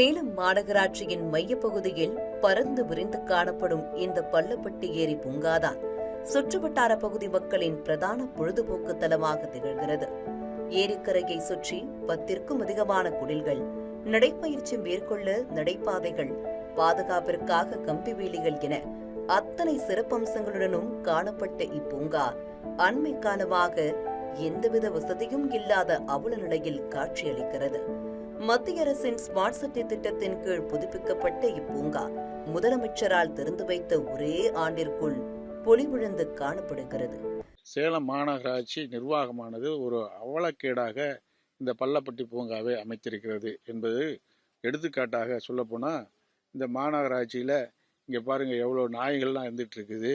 சேலம் மாநகராட்சியின் மையப்பகுதியில் பறந்து விரிந்து காணப்படும் இந்த பள்ளப்பட்டி ஏரி பூங்காதான் சுற்றுவட்டார பகுதி மக்களின் பிரதான பொழுதுபோக்கு தலமாக திகழ்கிறது. ஏரிக்கரையை சுற்றி பத்திற்கும் அதிகமான குடில்கள் நடைப்பயிற்சி மேற்கொள்ள நடைபாதைகள் பாதுகாப்பிற்காக கம்பி வேலிகள் என அத்தனை சிறப்பம்சங்களுடனும் காணப்பட்ட இப்பூங்கா அண்மை காலமாக எந்தவித வசதியும் இல்லாத அவல நிலையில் காட்சியளிக்கிறது. மத்திய அரசின் ஸ்மார்ட் சிட்டி திட்டத்தின் கீழ் புதுப்பிக்கப்பட்ட இப்பூங்கா முதலமைச்சரால் திறந்து வைத்த ஒரே ஆண்டிற்குள் பொலிவிழந்து காணப்படுகிறது. சேலம் மாநகராட்சி நிர்வாகமானது ஒரு அவலக்கேடாக இந்த பள்ளப்பட்டி பூங்காவை அமைத்திருக்கிறது என்பது எடுத்துக்காட்டாக சொல்லப்போனால் இந்த மாநகராட்சியில் இங்கே பாருங்கள் எவ்வளோ நாய்கள்லாம் இருந்துட்டு இருக்குது.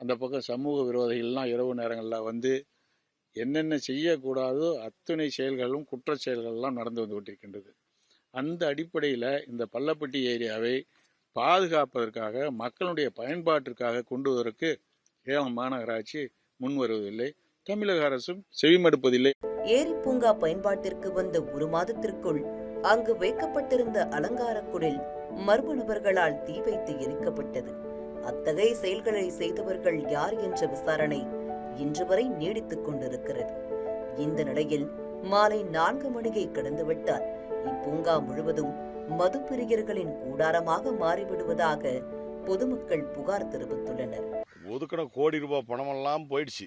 அந்த பக்கம் சமூக விரோதிகள்லாம் இரவு நேரங்களில் வந்து என்னென்ன செய்யக்கூடாதோ அத்துணை செயல்களும் குற்ற செயல்கள்லாம் நடந்து வந்து கொண்டிருக்கின்றது. அந்த அடிப்படையில் இந்த பள்ளப்பட்டி ஏரியாவை பாதுகாப்பதற்காக மக்களுடைய பயன்பாட்டிற்காக கொண்டு வருவதற்கு சேலம் மாநகராட்சி முன் வருவதில்லை தமிழக அரசும் செவிமடுப்பதில்லை. ஏரி பூங்கா பயன்பாட்டிற்கு வந்த ஒரு மாதத்திற்குள் அங்கு வைக்கப்பட்டிருந்த அலங்கார குடில் மர்ம நபர்களால் தீ வைத்து எரிக்கப்பட்டது. அத்தகைய செயல்களை செய்தவர்கள் யார் என்ற விசாரணை இன்று வரை நீடித்துக் கொண்டிருக்கிறது. இந்த நிலையில் மாலை நான்கு மணியை கடந்துவிட்டால் இப்பூங்கா முழுவதும் மதுப்பிரியர்களின் கூடாரமாக மாறிவிடுவதாக பொதுமக்கள் புகார் தெரிவித்துள்ளனர். ஒதுக்கின கோடி ரூபாய் பணமெல்லாம் போயிடுச்சு.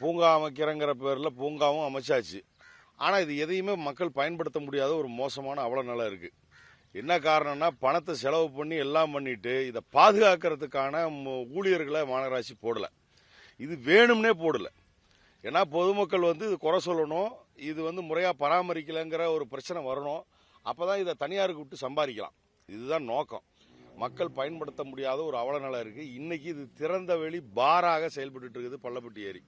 பூங்கா அமைக்கிறங்கிற பேரில் பூங்காவும் அமைச்சாச்சு. ஆனால் இது எதையுமே மக்கள் பயன்படுத்த முடியாத ஒரு மோசமான அவல நிலை இருக்குது என்ன காரணம்னா பணத்தை செலவு பண்ணி எல்லாம் பண்ணிட்டு இதை பாதுகாக்கிறதுக்கான ஊழியர்களை மாநகராட்சி போடலை. இது வேணும்னே போடலை. ஏன்னா பொதுமக்கள் வந்து இது குறை சொல்லணும் இது வந்து முறையாக பராமரிக்கலைங்கிற ஒரு பிரச்சனை வரணும். அப்போ தான் இதை தனியாருக்கு விட்டு சம்பாதிக்கலாம். இதுதான் நோக்கம். மக்கள் பயன்படுத்த முடியாத ஒரு அவல நிலை இருக்குது இன்னைக்கு இது திறந்த வெளி பாராக செயல்பட்டு இருக்குது பள்ளப்பட்டி ஏரி.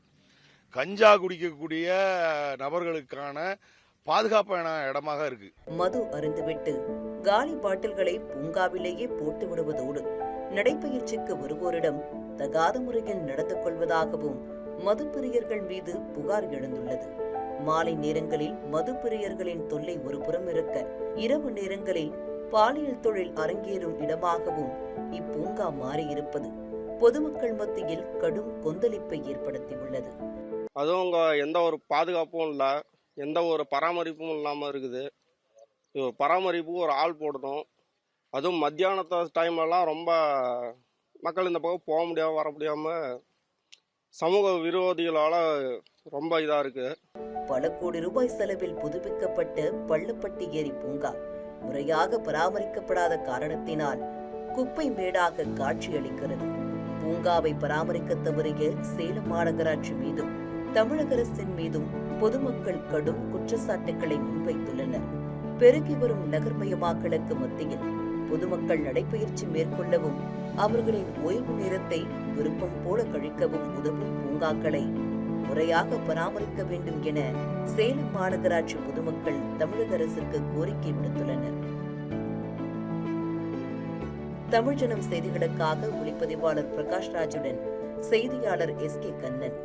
கஞ்சா குடிக்கக்கூடிய நபர்களுக்கான பாதுகாப்பான இடமாக இருக்கு. மது அருந்துவிட்டு காலி பாட்டில்களை பூங்காவிலேயே போட்டு விடுவதோடு நடைப்பயிற்சிக்கு வருவோரிடம் தகாத முறையில் நடந்து கொள்வதாகவும் மதுப்பிரியர்கள் மீது புகார் எழுந்துள்ளது. மாலை நேரங்களில் மதுப்பிரியர்களின் தொல்லை ஒருபுறம் இருக்க இரவு நேரங்களில் பாலியல் தொழில் அரங்கேறும் இடமாகவும் இப்பூங்கா மாறியிருப்பது பொதுமக்கள் மத்தியில் கடும் கொந்தளிப்பை ஏற்படுத்தியுள்ளது. அதுவும் அங்கே எந்த ஒரு பாதுகாப்பும் இல்லை எந்த ஒரு பராமரிப்பும் இல்லாமல் இருக்குது. பராமரிப்பு ஒரு ஆள் போடணும். அதுவும் மத்தியானத்த டைம்லலாம் ரொம்ப மக்கள் இந்த பக்கம் போக முடியாமல் வர முடியாமல் சமூக விரோதிகளால் ரொம்ப இதாக இருக்குது பல கோடி ரூபாய் செலவில் புதுப்பிக்கப்பட்ட பள்ளப்பட்டி ஏரி பூங்கா முறையாக பராமரிக்கப்படாத காரணத்தினால் குப்பை மேடாக காட்சியளிக்கிறது. பூங்காவை பராமரிக்க தவறிய சேலம் மாநகராட்சி மீதும் தமிழக அரசின் மீதும் பொதுமக்கள் கடும் குற்றச்சாட்டுகளை முன்வைத்துள்ளனர். பெருகி வரும் நகர்மயமாக்கலுக்கு மத்தியில் பொதுமக்கள் நடைபயிற்சி மேற்கொள்ளவும் அவர்களின் ஓய்வு நேரத்தை விருப்பம் போல கழிக்கவும் உதவும் பூங்காக்களை முறையாக பராமரிக்க வேண்டும் என சேலம் மாநகராட்சி பொதுமக்கள் தமிழக அரசுக்கு கோரிக்கை விடுத்துள்ளனர். தமிழ்ஜனம் செய்திகளுக்காக ஒளிப்பதிவாளர் பிரகாஷ் ராஜுடன் செய்தியாளர் எஸ் கே கண்ணன்.